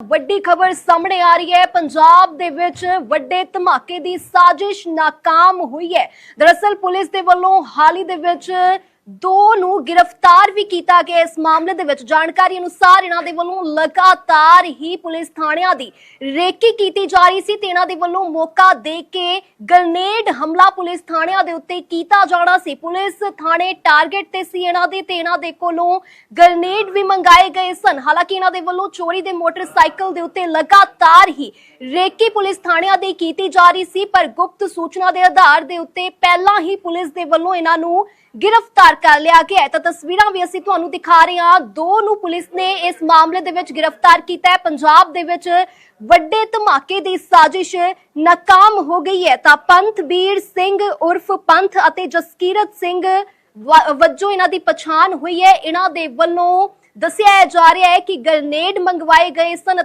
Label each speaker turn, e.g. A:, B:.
A: ਵੱਡੀ ਖਬਰ ਸਾਹਮਣੇ ਆ ਰਹੀ ਹੈ। ਪੰਜਾਬ ਦੇ ਵਿੱਚ ਵੱਡੇ ਧਮਾਕੇ ਦੀ ਸਾਜ਼ਿਸ਼ ਨਾਕਾਮ ਹੋਈ ਹੈ। ਦਰਅਸਲ ਪੁਲਿਸ ਦੇ ਵੱਲੋਂ ਹਾਲ ਹੀ ਦੇ ਵਿੱਚ ਦੋ ਨੂੰ ਗ੍ਰਿਫਤਾਰ ਵੀ ਕੀਤਾ ਗਿਆ। ਇਸ ਮਾਮਲੇ ਦੇ ਵਿੱਚ ਜਾਣਕਾਰੀ ਅਨੁਸਾਰ ਇਹਨਾਂ ਦੇ ਵੱਲੋਂ ਲਗਾਤਾਰ ਹੀ ਪੁਲਿਸ ਥਾਣਿਆਂ ਦੀ ਰੇਕੀ ਕੀਤੀ ਜਾ ਰਹੀ ਸੀ ਤੇ ਇਹਨਾਂ ਦੇ ਵੱਲੋਂ ਮੌਕਾ ਦੇ ਕੇ ਗ੍ਰਨੇਡ ਹਮਲਾ ਪੁਲਿਸ ਥਾਣਿਆਂ ਦੇ ਉੱਤੇ ਕੀਤਾ ਜਾਣਾ ਸੀ। ਪੁਲਿਸ ਥਾਣੇ ਟਾਰਗੇਟ ਤੇ ਸੀ ਇਹਨਾਂ ਦੇ ਤੇ ਇਹਨਾਂ ਦੇ ਕੋਲੋਂ ਗ੍ਰਨੇਡ ਵੀ ਮੰਗਾਏ ਗਏ ਸਨ। ਹਾਲਾਂਕਿ ਇਹਨਾਂ ਦੇ ਵੱਲੋਂ ਚੋਰੀ ਦੇ ਮੋਟਰਸਾਈਕਲ ਦੇ ਉੱਤੇ ਲਗਾਤਾਰ ਹੀ ਰੇਕੀ ਪੁਲਿਸ ਥਾਣਿਆਂ ਦੀ ਕੀਤੀ ਜਾ ਰਹੀ ਸੀ, ਪਰ ਗੁਪਤ ਸੂਚਨਾ ਦੇ ਆਧਾਰ ਦੇ ਉੱਤੇ ਪਹਿਲਾਂ ਹੀ ਪੁਲਿਸ ਦੇ ਵੱਲੋਂ ਇਹਨਾਂ ਨੂੰ ਗ੍ਰਿਫਤਾਰ ਕਰ ਲਿਆ ਗਿਆ ਹੈ। ਤਾਂ ਤਸਵੀਰਾਂ ਵੀ ਅਸੀਂ ਤੁਹਾਨੂੰ ਦਿਖਾ ਰਹੇ ਹਾਂ। ਦੋ ਨੂੰ ਪੁਲਿਸ ਨੇ ਇਸ ਮਾਮਲੇ ਦੇ ਵਿੱਚ ਗ੍ਰਿਫਤਾਰ ਕੀਤਾ ਹੈ। ਪੰਜਾਬ ਦੇ ਵਿੱਚ ਵੱਡੇ ਧਮਾਕੇ ਦੀ ਸਾਜ਼ਿਸ਼ ਨਾਕਾਮ ਹੋ ਗਈ ਹੈ। ਤਾਂ ਪੰਥਬੀਰ ਸਿੰਘ ਉਰਫ ਪੰਥ ਅਤੇ ਜਸਕੀਰਤ ਸਿੰਘ ਵ- ਵਜੋਂ ਇਹਨਾਂ ਦੀ ਪਛਾਣ ਹੋਈ ਹੈ। ਇਹਨਾਂ ਦੇ ਵੱਲੋਂ ਦੱਸਿਆ ਜਾ ਰਿਹਾ ਹੈ ਕਿ ਗ੍ਰਨੇਡ ਮੰਗਵਾਏ ਗਏ ਸਨ